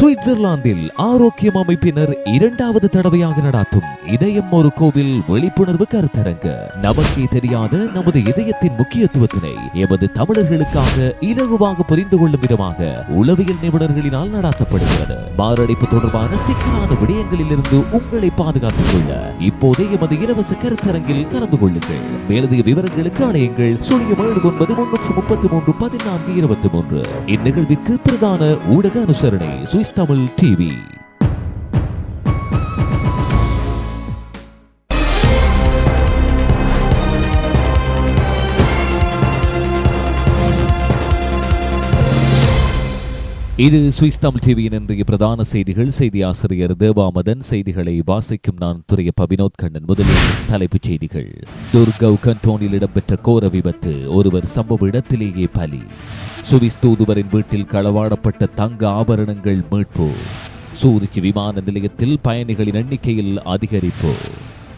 சுவிட்சர்லாந்தில் ஆரோக்கியம் அமைப்பினர் இரண்டாவது தடவையாக நடாத்தும் இதயம் ஒரு கோவில் விழிப்புணர்வு கருத்தரங்கு. நமக்கே தெரியாத நமது இதயத்தின் முக்கியத்துவத்தினை எமது தமிழர்களுக்காக இலகுவாக புரிந்து கொள்ளும் விதமாக உளவியல் நிபுணர்களினால் நடாத்தப்படுகிறது. மாரடைப்பு தொடர்பான சிக்கலான விடயங்களில் இருந்து உங்களை பாதுகாத்துக் கொள்ள இப்போதே எமது இலவச கருத்தரங்கில் கலந்து கொள்ளுங்கள். மேலதிக விவரங்களுக்கு அழையுங்கள் சுழியம் ஏழு ஒன்பது முன்னூற்று முப்பத்தி மூன்று பதினான்கு இருபத்தி மூன்று. இந்நிகழ்விற்கு பிரதான ஊடக அனுசரணை தமிழ் டிவி இது சுவிஸ் தமிழ் டிவியின் இன்றைய பிரதான செய்திகள். செய்தி ஆசிரியர் தேவாமதன் செய்திகளை வாசிக்கும் நான் துறையப்ப வினோத் கண்ணன். முதலில் தலைப்புச் செய்திகள். துர்கவ் கண்டோனில் இடம்பெற்ற கோர விபத்து. ஒருவர் சம்பவ இடத்திலேயே பலி. சுவிஸ் தூதுவரின் வீட்டில் களவாடப்பட்ட தங்க ஆபரணங்கள் மீட்பு. சூரிச் விமான நிலையத்தில் பயணிகளின் எண்ணிக்கையில் அதிகரிப்பு.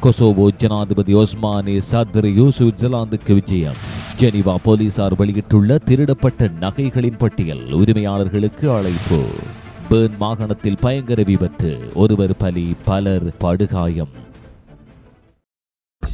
கொசோவோ ஜனாதிபதி ஒஸ்மானே சத்ரியு சுவிட்சர்லாந்துக்கு விஜயம். ஜெனிவா போலீசார் வெளியிட்டுள்ள திருடப்பட்ட நகைகளின் பட்டியல் உரிமையாளர்களுக்கு அழைப்பு. பேர்ன் மாகாணத்தில் பயங்கர விபத்து. ஒருவர் பலி பலர் படுகாயம்.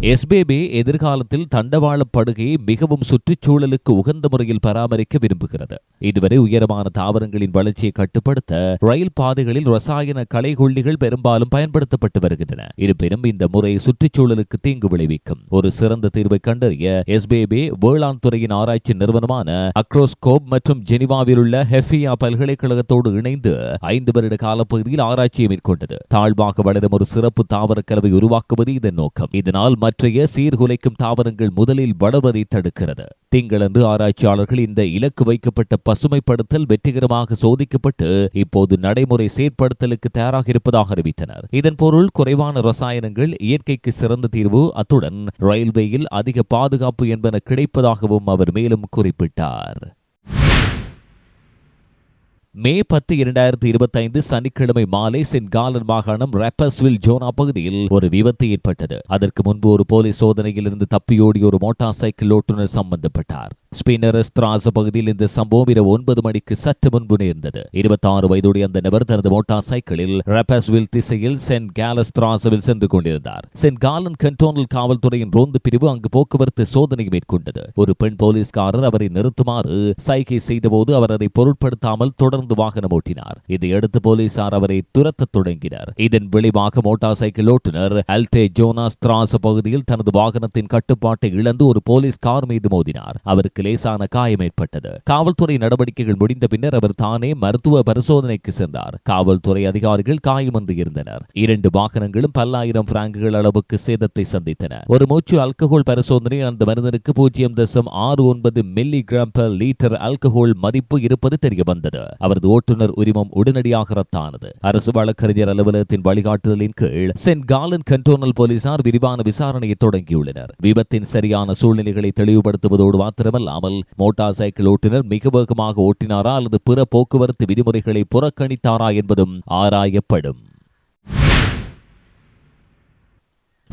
எஸ்பிபி எதிர்காலத்தில் தண்டவாளப் படுகையை மிகவும் சுற்றுச்சூழலுக்கு உகந்த முறையில் பராமரிக்க விரும்புகிறது. இதுவரை உயரமான தாவரங்களின் வளர்ச்சியை கட்டுப்படுத்த ரயில் பாதைகளில் ரசாயன களைகொல்லிகள் பெரும்பாலும் பயன்படுத்தப்பட்டு வருகின்றன. இருப்பினும் இந்த முறை சுற்றுச்சூழலுக்கு தீங்கு விளைவிக்கும். ஒரு சிறந்த தீர்வை கண்டறிய எஸ்பிபி வேளாண் துறையின் ஆராய்ச்சி நிறுவனமான அக்ரோஸ்கோப் மற்றும் ஜெனிவாவில் உள்ள ஹெஃபியா பல்கலைக்கழகத்தோடு இணைந்து ஐந்து வருட காலப்பகுதியில் ஆராய்ச்சியை மேற்கொண்டது. தாழ்வாக வளரும் ஒரு சிறப்பு தாவர கலவை உருவாக்குவது இதன் நோக்கம். இதனால் மற்றைய சீர்குலைக்கும் தாவரங்கள் முதலில் வளர்வதை தடுக்கிறது. திங்களன்று ஆராய்ச்சியாளர்கள் இந்த இலக்கு வைக்கப்பட்ட பசுமைப்படுத்தல் வெற்றிகரமாக சோதிக்கப்பட்டு இப்போது நடைமுறை செயற்படுத்தலுக்கு தயாராக இருப்பதாக அறிவித்தனர். இதன் பொருள் குறைவான ரசாயனங்கள் இயற்கைக்கு சிறந்த தீர்வு அத்துடன் ரயில்வேயில் அதிக பாதுகாப்பு என்பன கிடைப்பதாகவும் அவர் மேலும் குறிப்பிட்டார். மே பத்து இரண்டாயிரத்தி இருபத்தைந்து சனிக்கிழமை மாலை சென்காலன் மாகாணம் ரேப்பர்ஸ்வில் ஜோனா பகுதியில் ஒரு விபத்து ஏற்பட்டது. அதற்கு முன்பு ஒரு போலீஸ் சோதனையில் இருந்து தப்பியோடிய ஒரு மோட்டார் சைக்கிள் ஓட்டுநர் சம்பந்தப்பட்டார். ஸ்பின்னரஸ் திராச பகுதியில் இந்த சம்பவம் இரவு ஒன்பது மணிக்கு சற்று முன்பு நேர்ந்தது. இருபத்தி ஆறு வயதுடைய அந்த நபர் தனது மோட்டார் சைக்கிளில் ரேப்பர்ஸ்வில் திசையில் சென்ட் கேலஸ் திராசவில் சென்று கொண்டிருந்தார். சென்ட் காலன் கண்டோனல் காவல்துறையின் ரோந்து பிரிவு அங்கு போக்குவரத்து சோதனை மேற்கொண்டது. ஒரு பெண் போலீஸ்காரர் அவரை நிறுத்துமாறு சைகை செய்தபோது அவர் அதை பொருட்படுத்தாமல் தொடர்ந்து வாகனம் ஓட்டினார். இதையடுத்து போலீசார் அவரை துரத்த தொடங்கினர். இதன் விளைவாக மோட்டார் சைக்கிள் ஓட்டுநர் அல்டே ஜோனாஸ் திராச பகுதியில் தனது வாகனத்தின் கட்டுப்பாட்டை இழந்து ஒரு போலீஸ் கார் மீது மோதினார். அவருக்கு லேசான காயம் ஏற்பட்டது. காவல்துறை நடவடிக்கைகள் முடிந்த பின்னர் அவர் தானே மருத்துவ பரிசோதனைக்கு சென்றார். காவல்துறை அதிகாரிகள் காயமின்றி இருந்தனர். இரண்டு வாகனங்களும் பல்லாயிரம் பிராங்குகள் அளவுக்கு சேதத்தை சந்தித்தன. ஒரு மூச்சு அல்கஹோல் பரிசோதனை அந்த மருந்தனுக்கு பூஜ்ஜியம் தசம் ஆறு ஒன்பது milligram per litre alcohol மதிப்பு இருப்பது தெரிய வந்தது அவரது ஓட்டுநர் உரிமம் உடனடியாக ரத்தானது. அரசு வழக்கறிஞர் அலுவலகத்தின் வழிகாட்டுதலின் கீழ் சென்ட் காலன் கண்டோனல் போலீசார் விரிவான விசாரணையை தொடங்கியுள்ளனர். விபத்தின் சரியான சூழ்நிலைகளை தெளிவுபடுத்துவதோடு மாத்திரமல்ல இல்லாமல் மோட்டார் சைக்கிள் ஓட்டுநர் மிக வேகமாக ஓட்டினாரா அல்லது பிற போக்குவரத்து விதிமுறைகளை புறக்கணித்தாரா என்பதும் ஆராயப்படும்.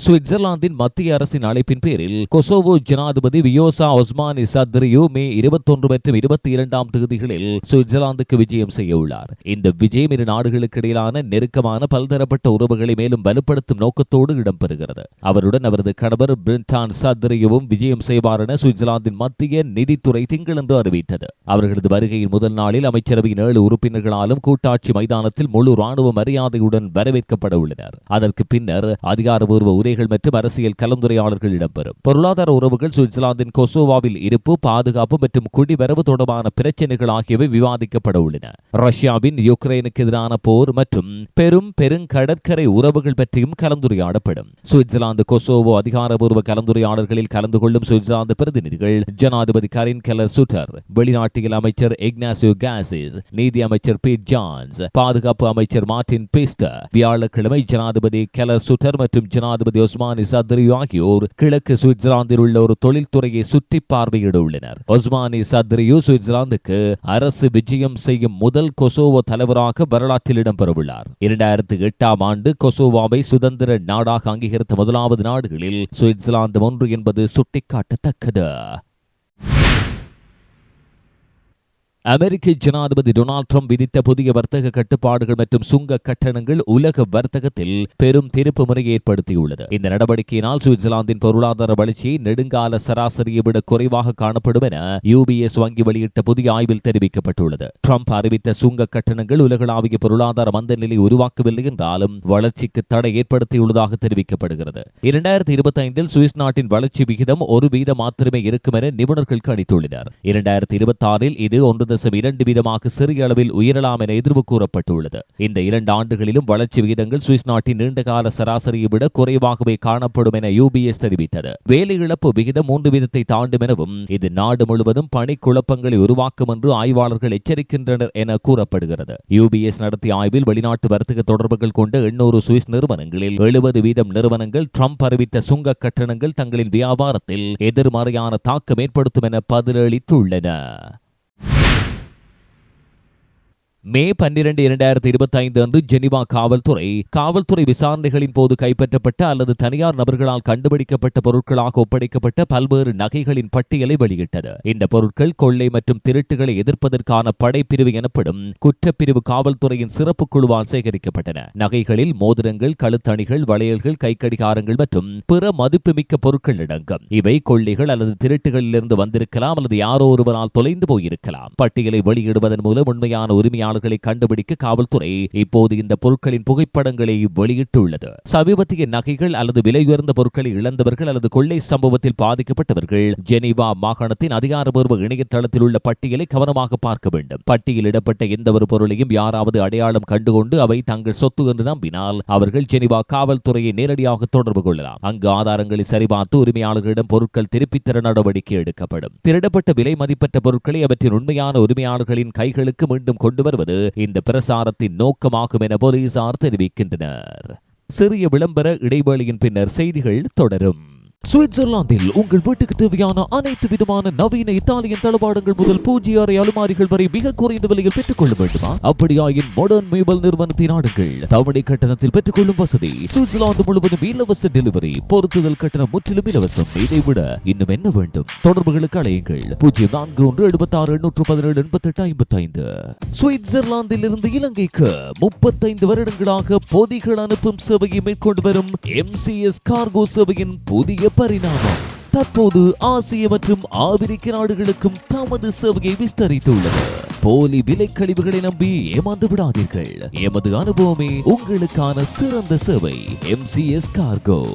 சுவிட்சர்லாந்தின் மத்திய அரசின் அழைப்பின் பேரில் கொசோவோ ஜனாதிபதி வியோசா ஒஸ்மானி சத்ரியோ மே இருபத்தொன்று மற்றும் இருபத்தி இரண்டாம் தேதிகளில் சுவிட்சர்லாந்துக்கு விஜயம் செய்ய உள்ளார். இந்த விஜயம் இரு நாடுகளுக்கு இடையிலான நெருக்கமான பல்தரப்பட்ட உறவுகளை மேலும் வலுப்படுத்தும் நோக்கத்தோடு இடம்பெறுகிறது. அவருடன் அவரது கணவர் பிரிண்டான் சத்ரியோவும் விஜயம் செய்வார் என சுவிட்சர்லாந்தின் மத்திய நிதித்துறை திங்களன்று அறிவித்தது. அவர்களது வருகையின் முதல் நாளில் அமைச்சரவையின் ஏழு உறுப்பினர்களாலும் கூட்டாட்சி மைதானத்தில் முழு ராணுவ மரியாதையுடன் வரவேற்கப்பட உள்ளனர். அதற்கு பின்னர் அதிகாரப்பூர்வ உரைகள் மற்றும் அரசியல் கலந்துரையாடல்கள் இடம்பெறும். பொருளாதார உறவுகள் சுவிட்சர்லாந்தின் கொசோவாவில் இருப்பு பாதுகாப்பு மற்றும் குடிவரவு தொடர்பான பிரச்சினைகள் ஆகியவை விவாதிக்கப்பட உள்ளன. ரஷ்யாவின் யுக்ரைனுக்கு எதிரான போர் மற்றும் பெரும் பெருங்கடற்கரை உறவுகள் பற்றியும் கலந்துரையாடப்படும். சுவிட்சர்லாந்து கொசோவோ அதிகாரபூர்வ கலந்துரையாடல்களில் கலந்து கொள்ளும் சுவிட்சர்லாந்து பிரதிநிதிகள் ஜனாதிபதி கரின் கெலர் சுட்டர் வெளிநாட்டியல் அமைச்சர் இக்னாசியோ காசிஸ் நீதி அமைச்சர் பீட் ஜான்ஸ் பாதுகாப்பு அமைச்சர் மார்டின் பிஸ்டர் வியாழக்கிழமை ஜனாதிபதி கெலர் சுட்டர் மற்றும் ஜனாதிபதி ஒஸ்மானி சத்ரி ஆகியோர் கிழக்கு சுவிட்சர்லாந்தில் உள்ள ஒரு தொழில்துறையை சுற்றி பார்வையிட உள்ளனர். ஒஸ்மானி சத்ரியு சுவிட்சர்லாந்துக்கு அரசு விஜயம் செய்யும் முதல் கொசோவோ தலைவராக வரலாற்றில் இடம்பெறவுள்ளார். இரண்டாயிரத்தி எட்டாம் ஆண்டு கொசோவாவை சுதந்திர நாடாக அங்கீகரித்த முதலாவது நாடுகளில் சுவிட்சர்லாந்து ஒன்று என்பது சுட்டிக்காட்டத்தக்கது. அமெரிக்க ஜனாதிபதி டொனால்ட் ட்ரம்ப் விதித்த புதிய வர்த்தக கட்டுப்பாடுகள் மற்றும் சுங்க கட்டணங்கள் உலக வர்த்தகத்தில் பெரும் திருப்பு முறையை ஏற்படுத்தியுள்ளது. இந்த நடவடிக்கையினால் சுவிட்சர்லாந்தின் பொருளாதார வளர்ச்சி நெடுங்கால சராசரியை விட குறைவாக காணப்படும் என யூபிஎஸ் வங்கி வெளியிட்ட புதிய ஆய்வில் தெரிவிக்கப்பட்டுள்ளது. ட்ரம்ப் அறிவித்த சுங்க கட்டணங்கள் உலகளாவிய பொருளாதார மந்த நிலை உருவாக்கவில்லை என்றாலும் வளர்ச்சிக்கு தடை ஏற்படுத்தியுள்ளதாக தெரிவிக்கப்படுகிறது. இரண்டாயிரத்தி இருபத்தி ஐந்தில் சுவிஸ் நாட்டின் வளர்ச்சி விகிதம் ஒரு வீதம் மாத்திரமே இருக்கும் என நிபுணர்கள் கணித்துள்ளனர். இரண்டாயிரத்தி இருபத்தி ஆறில் இது ஒன்று அரசும் இரண்டு வீதமாக சிறிய அளவில் உயரலாம் என எதிர்வு கூறப்பட்டுள்ளது. இந்த இரண்டு ஆண்டுகளிலும் வளர்ச்சி விகிதங்கள் சுவிஸ் நாட்டின் நீண்டகால சராசரியை விட குறைவாகவே காணப்படும் என யூபிஎஸ் தெரிவித்தது. வேலை இழப்பு விகிதம் மூன்று வீதத்தை தாண்டும் எனவும் இது நாடு முழுவதும் பணி குழப்பங்களை உருவாக்கும் என்று ஆய்வாளர்கள் எச்சரிக்கின்றனர் என கூறப்படுகிறது. யூபிஎஸ் நடத்திய ஆய்வில் வெளிநாட்டு வர்த்தக தொடர்புகள் கொண்ட எண்ணூறு சுவிஸ் நிறுவனங்களில் எழுபது வீதம் நிறுவனங்கள் ட்ரம்ப் அறிவித்த சுங்க கட்டணங்கள் தங்களின் வியாபாரத்தில் எதிர்மறையான தாக்கம் ஏற்படுத்தும் என பதிலளித்துள்ளன. மே பன்னிரண்டு இரண்டாயிரத்தி இருபத்தி ஐந்து அன்று ஜெனிவா காவல்துறை காவல்துறை விசாரணைகளின் போது கைப்பற்றப்பட்ட அல்லது தனியார் நபர்களால் கண்டுபிடிக்கப்பட்ட பொருட்களாக ஒப்படைக்கப்பட்ட பல்வேறு நகைகளின் பட்டியலை வெளியிட்டது. இந்த பொருட்கள் கொள்ளை மற்றும் திருட்டுகளை எதிர்ப்பதற்கான படைப்பிரிவு எனப்படும் குற்றப்பிரிவு காவல்துறையின் சிறப்பு குழுவால் சேகரிக்கப்பட்டன. நகைகளில் மோதிரங்கள் கழுத்தணிகள் வளையல்கள் கைக்கடிகாரங்கள் மற்றும் பிற மதிப்புமிக்க பொருட்கள் அடங்கும். இவை கொள்ளைகள் அல்லது திருட்டுகளிலிருந்து வந்திருக்கலாம் அல்லது யாரோ ஒருவரால் தொலைந்து போயிருக்கலாம். பட்டியலை வெளியிடுவதன் மூலம் உண்மையான உரிமையாளர் குற்றவாளிகளை கண்டுபிடிக்க காவல்துறை இப்போது இந்த பொருட்களின் புகைப்படங்களை வெளியிட்டுள்ளது. சமீபத்திய நகைகள் அல்லது விலையுயர்ந்த பொருட்களை இழந்தவர்கள் அல்லது கொள்ளை சம்பவத்தில் பாதிக்கப்பட்டவர்கள் ஜெனீவா மாகாணத்தின் அதிகாரபூர்வ இணையதளத்தில் உள்ள பட்டியலை கவனமாக பார்க்க வேண்டும். பட்டியலிடப்பட்ட எந்த ஒரு பொருளையும் யாராவது அடையாளம் கண்டுகொண்டு அவை தங்கள் சொத்து என்று நம்பினால் அவர்கள் ஜெனீவா காவல்துறையை நேரடியாக தொடர்பு கொள்ளலாம். அங்கு ஆதாரங்களை சரிபார்த்து உரிமையாளர்களிடம் பொருட்கள் திருப்பித் தர நடவடிக்கை எடுக்கப்படும். திருடப்பட்ட விலை மதிப்பற்ற பொருட்களை அவற்றின் உண்மையான உரிமையாளர்களின் கைகளுக்கு மீண்டும் கொண்டு வருவது இந்த பிரசாரத்தின் நோக்கமாகும் என போலீசார் தெரிவிக்கின்றனர். சிறிய விளம்பர இடைவேளையின் பின்னர் செய்திகள் தொடரும். சுவிட்சர்லாந்தில் உங்கள் வீட்டுக்கு தேவையான அனைத்து விதமான நவீன இத்தாலியன் தளபாடங்கள் முதல் பூஜ்ய அறை அலுமாரிகள் வரை மிக குறைந்த விலையில் பெற்றுக் கொள்ள வேண்டுமா? அப்படியாயின் மாடர்ன் மேபல் நிறுவனத்தின் நாடுகள் தவணை கட்டணத்தில் பெற்றுக் கொள்ளும் வசதி. சுவிட்சர்லாந்து முழுவதும் இலவச டெலிவரி பொருத்துதல் கட்டணம் முற்றிலும் இலவசம். இதை விட இன்னும் என்ன வேண்டும்? தொடர்புகளுக்கு அழையுங்கள். பூஜ்ஜியம் நான்கு ஒன்று எழுபத்தி ஆறு எண்ணூற்று பதினேழு எண்பத்தி எட்டு ஐம்பத்தி ஐந்து சுவிட்சர்லாந்தில் இருந்து இலங்கைக்கு முப்பத்தைந்து வருடங்களாக பொதிகள் அனுப்பும் சேவையை மேற்கொண்டு வரும் எம்சிஎஸ் கார்கோ சேவையின் புதிய பரிணாமம். தற்போது ஆசிய மற்றும் ஆபிரிக்க நாடுகளுக்கும் தமது சேவையை விஸ்தரித்துள்ளது. போலி விலை கழிவுகளை நம்பி ஏமாந்து விடாதீர்கள். எமது அனுபவமே உங்களுக்கான சிறந்த சேவை. எம்சிஎஸ் கார்கோ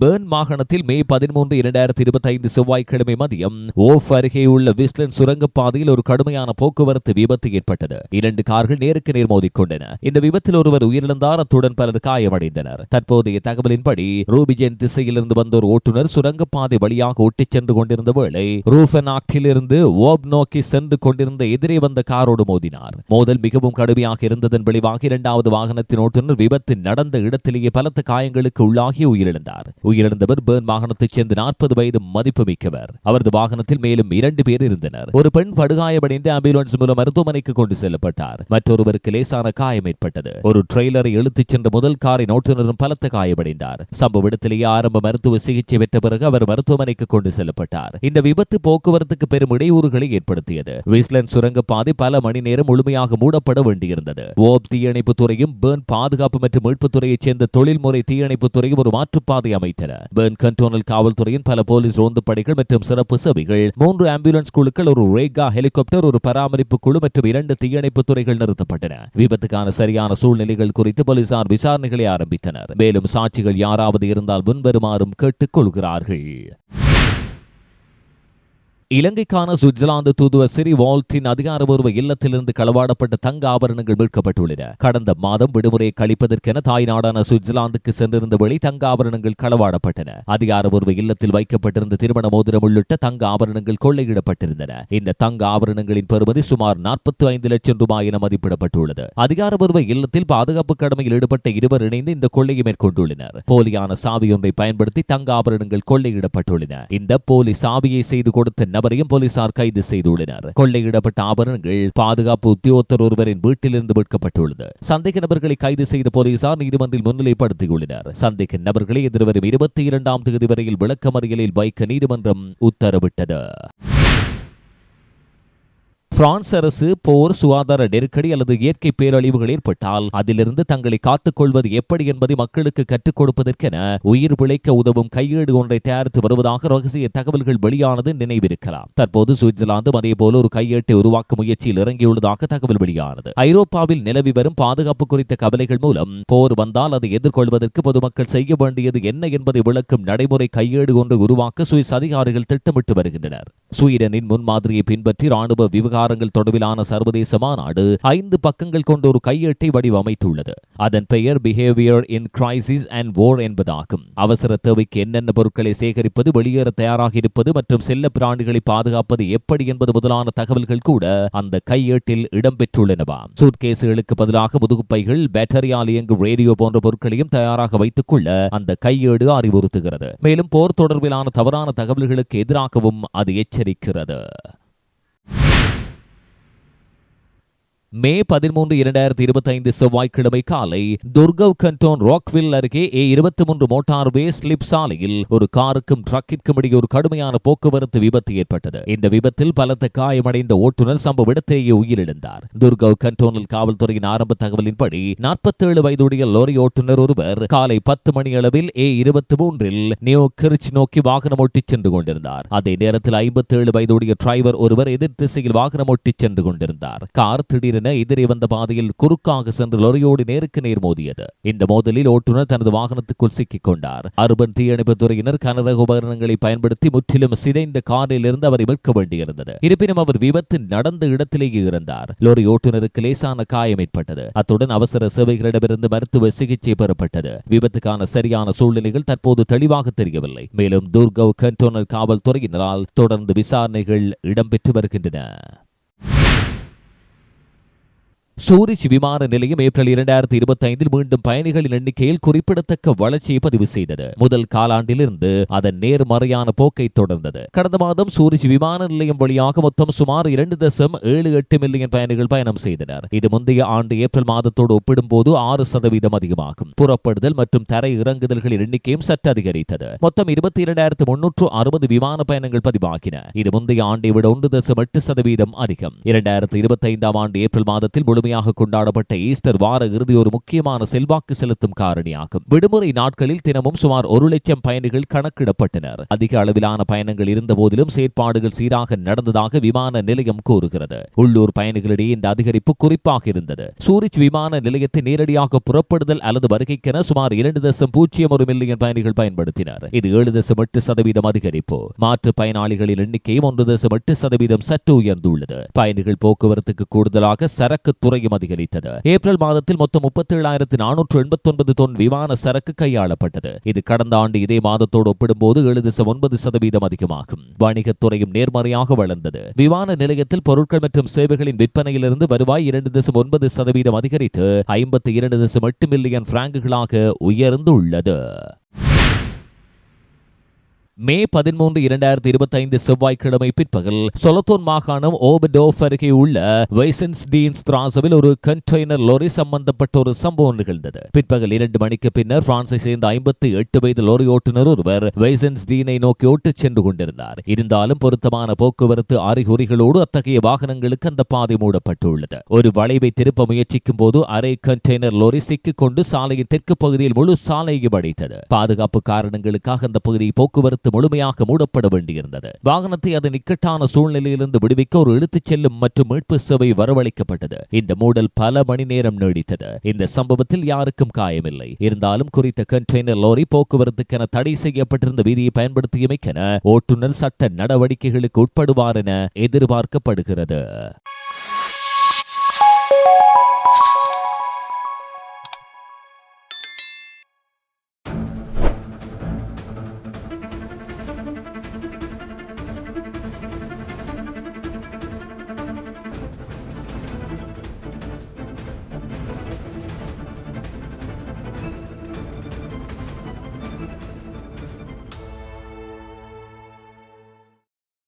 பேர்ன் மாகாணத்தில் மே பதிமூன்று இரண்டாயிரத்தி இருபத்தி ஐந்து செவ்வாய்க்கிழமை மதியம் ஓஃப் அருகே உள்ள விஸ்லன் சுரங்கப்பாதையில் ஒரு கடுமையான போக்குவரத்து விபத்து ஏற்பட்டது. இரண்டு கார்கள் நேருக்கு நேர் மோதிக்கொண்டன. இந்த விபத்தில் ஒருவர் உயிரிழந்தார். அத்துடன் பலர் காயமடைந்தனர். தற்போதைய தகவலின்படி ரூபிஜென் திசையிலிருந்து வந்த ஒரு ஓட்டுநர் சுரங்கப்பாதை வழியாக ஒட்டிச் சென்று கொண்டிருந்த வேளை ரூஃபனாக்டில் இருந்து ஓப் நோக்கி சென்று கொண்டிருந்த எதிரே வந்த காரோடு மோதினார். மோதல் மிகவும் கடுமையாக இருந்ததன் விளைவாக இரண்டாவது வாகனத்தின் ஓட்டுநர் விபத்து நடந்த இடத்திலேயே பலத்த காயங்களுக்கு உள்ளாகி உயிரிழந்தார். உயிரிழந்தவர் பேர்ன் வாகனத்தைச் சேர்ந்த நாற்பது வயது மதிப்புமிக்கவர். அவரது வாகனத்தில் மேலும் இரண்டு பேர் இருந்தனர். ஒரு பெண் படுகாயமடைந்து ஆம்புலன்ஸ் மூலம் மருத்துவமனைக்கு கொண்டு செல்லப்பட்டார். மற்றொருவருக்கு லேசான காயம் ஏற்பட்டது. ஒரு ட்ரெய்லரை இழுத்துச் சென்ற முதல் காரின் ஓட்டுநரும் பலத்த காயமடைந்தார். சம்பவ இடத்திலேயே ஆரம்ப மருத்துவ சிகிச்சை பெற்ற பிறகு அவர் மருத்துவமனைக்கு கொண்டு செல்லப்பட்டார். இந்த விபத்து போக்குவரத்துக்கு பெரும் இடையூறுகளை ஏற்படுத்தியது. விஸ்லன் சுரங்கப்பாதை பல மணி நேரம் முழுமையாக மூடப்பட வேண்டியிருந்தது. ஓப் தீயணைப்பு துறையும் பேர்ன் பாதுகாப்பு மற்றும் மீட்புத் துறையைச் சேர்ந்த தொழில்முறை தீயணைப்பு துறையும் ஒரு மாற்றுப்பாதை அமைத்து இடம்பெற்றன பெர்ன் கண்டோனல் காவல்துறையின் பல போலீஸ் ரோந்து படைகள் மற்றும் சிறப்பு சபைகள் மூன்று ஆம்புலன்ஸ் குழுக்கள் ஒரு ரேகா ஹெலிகாப்டர் ஒரு பராமரிப்பு குழு மற்றும் இரண்டு தீயணைப்பு துறைகள் நிறுத்தப்பட்டன. விபத்துக்கான சரியான சூழ்நிலைகள் குறித்து போலீசார் விசாரணைகளை ஆரம்பித்தனர். மேலும் சாட்சிகள் யாராவது இருந்தால் முன்வருமாறும் கேட்டுக்கொள்கிறார்கள். இலங்கைக்கான சுவிட்சர்லாந்து தூதுவர் சிறி வால்ட்டின் அதிகாரபூர்வ இல்லத்திலிருந்து களவாடப்பட்ட தங்க ஆபரணங்கள் மீட்கப்பட்டுள்ளன. கடந்த மாதம் விடுமுறையை கழிப்பதற்கென தாய் நாடான சுவிட்சர்லாந்துக்கு சென்றிருந்த வழி தங்க ஆபரணங்கள் களவாடப்பட்டன. அதிகாரபூர்வ இல்லத்தில் வைக்கப்பட்டிருந்த திருமண மோதிரம் உள்ளிட்ட தங்க ஆபரணங்கள் கொள்ளையிடப்பட்டிருந்தன. இந்த தங்க ஆபரணங்களின் பெறுமதி சுமார் நாற்பத்தி ஐந்து லட்சம் ரூபாய் என மதிப்பிடப்பட்டுள்ளது. அதிகாரபூர்வ இல்லத்தில் பாதுகாப்பு கடமையில் ஈடுபட்ட இருவர் இணைந்து இந்த கொள்ளையை மேற்கொண்டுள்ளனர். போலியான சாவியொன்றை பயன்படுத்தி தங்க ஆபரணங்கள் கொள்ளையிடப்பட்டுள்ளன. இந்த போலி சாவியை செய்து கொடுத்த நபரையும் போலீசார் கைது செய்துள்ளனர். கொள்ளையிடப்பட்ட ஆபரணங்கள் பாதுகாப்பு உத்தியோகத்தர் ஒருவரின் வீட்டிலிருந்து மீட்கப்பட்டுள்ளது. சந்தேக நபர்களை கைது செய்த போலீசார் நீதிமன்றில் முன்னிலைப்படுத்தியுள்ளனர். சந்தேக நபர்களை எதிர்வரும் இருபத்தி இரண்டாம் தேதி வரையில் விளக்கமறியலில் வைக்க நீதிமன்றம் உத்தரவிட்டது. பிரான்ஸ் அரசு போர் சுகாதார நெருக்கடி அல்லது இயற்கை பேரழிவுகள் ஏற்பட்டால் அதிலிருந்து தங்களை காத்துக் கொள்வது எப்படி என்பதை மக்களுக்கு கற்றுக் கொடுப்பதற்கென உயிர் பிழைக்க உதவும் கையேடு ஒன்றை தயாரித்து வருவதாக ரகசிய தகவல்கள் வெளியானது நினைவிருக்கலாம். தற்போது சுவிட்சர்லாந்து அதே போல ஒரு கையேட்டை உருவாக்கும் முயற்சியில் இறங்கியுள்ளதாக தகவல் வெளியானது. ஐரோப்பாவில் நிலவி வரும் பாதுகாப்பு குறித்த கவலைகள் மூலம் போர் வந்தால் அதை எதிர்கொள்வதற்கு பொதுமக்கள் செய்ய வேண்டியது என்ன என்பதை விளக்கும் நடைமுறை கையேடு ஒன்றை உருவாக்க சுவிஸ் அதிகாரிகள் திட்டமிட்டு வருகின்றனர். ஸ்வீடனின் முன்மாதிரியை பின்பற்றி ராணுவ விவகாரங்கள் தொடர்பிலான சர்வதேச மாநாடு ஐந்து பக்கங்கள் கொண்ட ஒரு கையேட்டை வடிவமைத்துள்ளது. அதன் பெயர் behaviour in crisis and war என்பதாகும். அவசர தேவைக்கு என்னென்ன பொருட்களை சேகரிப்பது வெளியேற தயாராக இருப்பது மற்றும் செல்ல பிராணிகளை பாதுகாப்பது எப்படி என்பது முதலான தகவல்கள் கூட அந்த கையேட்டில் இடம்பெற்றுள்ளனவாம் சூட்கேசுகளுக்கு பதிலாக முதுகுப்பைகள் பேட்டரியால் இயங்கும் ரேடியோ போன்ற பொருட்களையும் தயாராக வைத்துக் கொள்ள அந்த கையேடு அறிவுறுத்துகிறது. மேலும் போர் தொடர்பிலான தவறான தகவல்களுக்கு எதிராகவும் அது எச்சரிக்கிறது. மே பதிமூன்று இரண்டாயிரத்தி இருபத்தி ஐந்து செவ்வாய்க்கிழமை காலை துர்கவ் கண்டோன் ராக்வில் அருகே ஏ இருபத்தி மூன்று மோட்டார் வே ஸ்லிப் சாலையில் ஒரு காருக்கும் ட்ரக்கிற்கும் இடையே ஒரு கடுமையான போக்குவரத்து விபத்து ஏற்பட்டது. இந்த விபத்தில் பலத்த காயமடைந்த ஓட்டுநர் சம்பவ இடத்திலேயே உயிரிழந்தார். துர்கவ் கண்டோனில் காவல்துறையின் ஆரம்ப தகவலின்படி நாற்பத்தி ஏழு வயதுடைய லோரி ஓட்டுநர் ஒருவர் காலை பத்து மணி அளவில் ஏ இருபத்தி மூன்றில் நியோ கிரிச் நோக்கி வாகனம் ஓட்டிச் சென்று கொண்டிருந்தார். அதே நேரத்தில் ஐம்பத்தி ஏழு வயதுடைய டிரைவர் ஒருவர் எதிர் திசையில் வாகனம் ஓட்டிச் சென்று கொண்டிருந்தார். கார் திடீர் திடீரென எதிரே வந்த பாதையில் குறுக்காக சென்று லொரியோடு நேருக்கு நேர் மோதியது. இந்த மோதலில் ஓட்டுநர் தனது வாகனத்துக்குள் சிக்கிக் கொண்டார் அர்பன் தீயணைப்பு துறையினர் கனரக உபகரணங்களை பயன்படுத்தி முற்றிலும் சிதைந்த காரில் இருந்து அவரை மீட்க வேண்டியிருந்தது. இருப்பினும் அவர் விபத்து நடந்த இடத்திலேயே இருந்தார் லோரி ஓட்டுநருக்கு லேசான காயம் ஏற்பட்டது. அத்துடன் அவசர சேவைகளிடமிருந்து மருத்துவ சிகிச்சை பெறப்பட்டது. விபத்துக்கான சரியான சூழ்நிலைகள் தற்போது தெளிவாக தெரியவில்லை. மேலும் துர்கவ் கண்டோனர் காவல்துறையினரால் தொடர்ந்து விசாரணைகள் இடம்பெற்று வருகின்றன. சூரிச் விமான நிலையம் ஏப்ரல் இரண்டாயிரத்தி இருபத்தி ஐந்தில் மீண்டும் பயணிகளின் எண்ணிக்கையில் குறிப்பிடத்தக்க வளர்ச்சியை பதிவு செய்தது. முதல் காலாண்டிலிருந்து அதன் நேர்மறையான போக்கை தொடர்ந்தது. கடந்த மாதம் சூரிச் விமான நிலையம் வழியாக மொத்தம் சுமார் இரண்டு தசம் ஏழு எட்டு மில்லியன் பயணிகள் பயணம் செய்தனர். இது முந்தைய ஆண்டு ஏப்ரல் மாதத்தோடு ஒப்பிடும்போது ஆறு சதவீதம் அதிகமாகும். புறப்படுதல் மற்றும் தரை இறங்குதல்களின் எண்ணிக்கையும் சற்று அதிகரித்தது. மொத்தம் இருபத்தி இரண்டாயிரத்து முன்னூற்று அறுபது விமான பயணங்கள் பதிவாகின. இது முந்தைய ஆண்டை விட ஒன்று தசம் எட்டு சதவீதம் அதிகம். இரண்டாயிரத்து இருபத்தி ஐந்தாம் ஆண்டு ஏப்ரல் மாதத்தில் முழுமையாக கொண்டாடப்பட்ட ஈஸ்டர் வார இறுதி ஒரு முக்கியமான செல்வாக்கு செலுத்தும் காரணியாகும். விடுமுறை நாட்களில் தினமும் சுமார் ஒரு லட்சம் பயணிகள் கணக்கிடப்பட்டனர். அதிக அளவிலான பயணங்கள் இருந்த போதிலும் செயற்பாடுகள் சீராக நடந்ததாக விமான நிலையம் கூறுகிறது. உள்ளூர் பயணிகளிடையே இந்த அதிகரிப்பு குறிப்பாக இருந்தது. சூரிச் விமான நிலையத்தை நேரடியாக புறப்படுதல் அல்லது வருகைக்கென சுமார் இரண்டு தசம் பூஜ்ஜியம் ஒரு மில்லியன் பயணிகள் பயன்படுத்தினர். இது ஏழு தசம் எட்டு சதவீதம் அதிகரிப்பு. மாற்று பயனாளிகளின் எண்ணிக்கையும் ஒன்று தசம் எட்டு சதவீதம் சற்று உயர்ந்துள்ளது. பயணிகள் போக்குவரத்துக்கு கூடுதலாக சரக்கு துறை துறையும் அதிகரித்தது. ஏப்ரல் மாதத்தில் மொத்தம் முப்பத்தி ஏழாயிரத்தி நானூற்று எண்பத்தி ஒன்பது தொன் விமான சரக்கு கையாளப்பட்டது. இது கடந்த ஆண்டு இதே மாதத்தோடு ஒப்பிடும்போது ஏழு தசம் ஒன்பது சதவீதம் அதிகமாகும். வணிகத்துறையும் நேர்மறையாக வளர்ந்தது. விமான நிலையத்தில் பொருட்கள் மற்றும் சேவைகளின் விற்பனையிலிருந்து வருவாய் இரண்டு தசம் ஒன்பது சதவீதம் அதிகரித்து ஐம்பத்தி இரண்டு தசம் எட்டு மில்லியன் பிராங்குகளாக உயர்ந்துள்ளது. மே பதிமூன்று இரண்டாயிரத்தி இருபத்தி ஐந்து செவ்வாய்க்கிழமை பிற்பகல் சொலத்தோன் மாகாணம் ஓபடோஃப் அருகே உள்ள வைசன்ஸ் டீன்ஸ் திராசவில் ஒரு கண்டெய்னர் லோரி சம்பந்தப்பட்ட ஒரு சம்பவம் நிகழ்ந்தது. பிற்பகல் இரண்டு மணிக்கு பின்னர் பிரான்சை சேர்ந்த ஐம்பத்தி எட்டு வயது லோரி ஓட்டுநர் ஒருவர் வைசன்ஸ் டீனை நோக்கி ஓட்டுச் சென்று கொண்டிருந்தார். இருந்தாலும் பொருத்தமான போக்குவரத்து அறிகுறிகளோடு அத்தகைய வாகனங்களுக்கு அந்த பாதை மூடப்பட்டுள்ளது. ஒரு வளைவை திருப்ப முயற்சிக்கும் போது அரை கண்டெய்னர் லோரி சிக்கிக் கொண்டு சாலையின் தெற்கு பகுதியில் முழு சாலையை அடைத்தது. பாதுகாப்பு காரணங்களுக்காக அந்த பகுதியை போக்குவரத்து முழுமையாக மூடப்பட வேண்டியிருந்தது. வாகனத்தை அதன் இக்கட்டான சூழ்நிலையிலிருந்து விடுவிக்க ஒரு இழுத்துச் செல்லும் மற்றும் மீட்பு சேவை வரவழைக்கப்பட்டது. இந்த மூடல் பல மணி நேரம் நீடித்தது. இந்த சம்பவத்தில் யாருக்கும் காயமில்லை. இருந்தாலும் குறித்த கண்டெய்னர் லாரி போக்குவரத்துக்கென தடை செய்யப்பட்டிருந்த வீதியை பயன்படுத்தியமைக்கென ஓட்டுநர் சட்ட நடவடிக்கைகளுக்கு உட்படுவார் என எதிர்பார்க்கப்படுகிறது.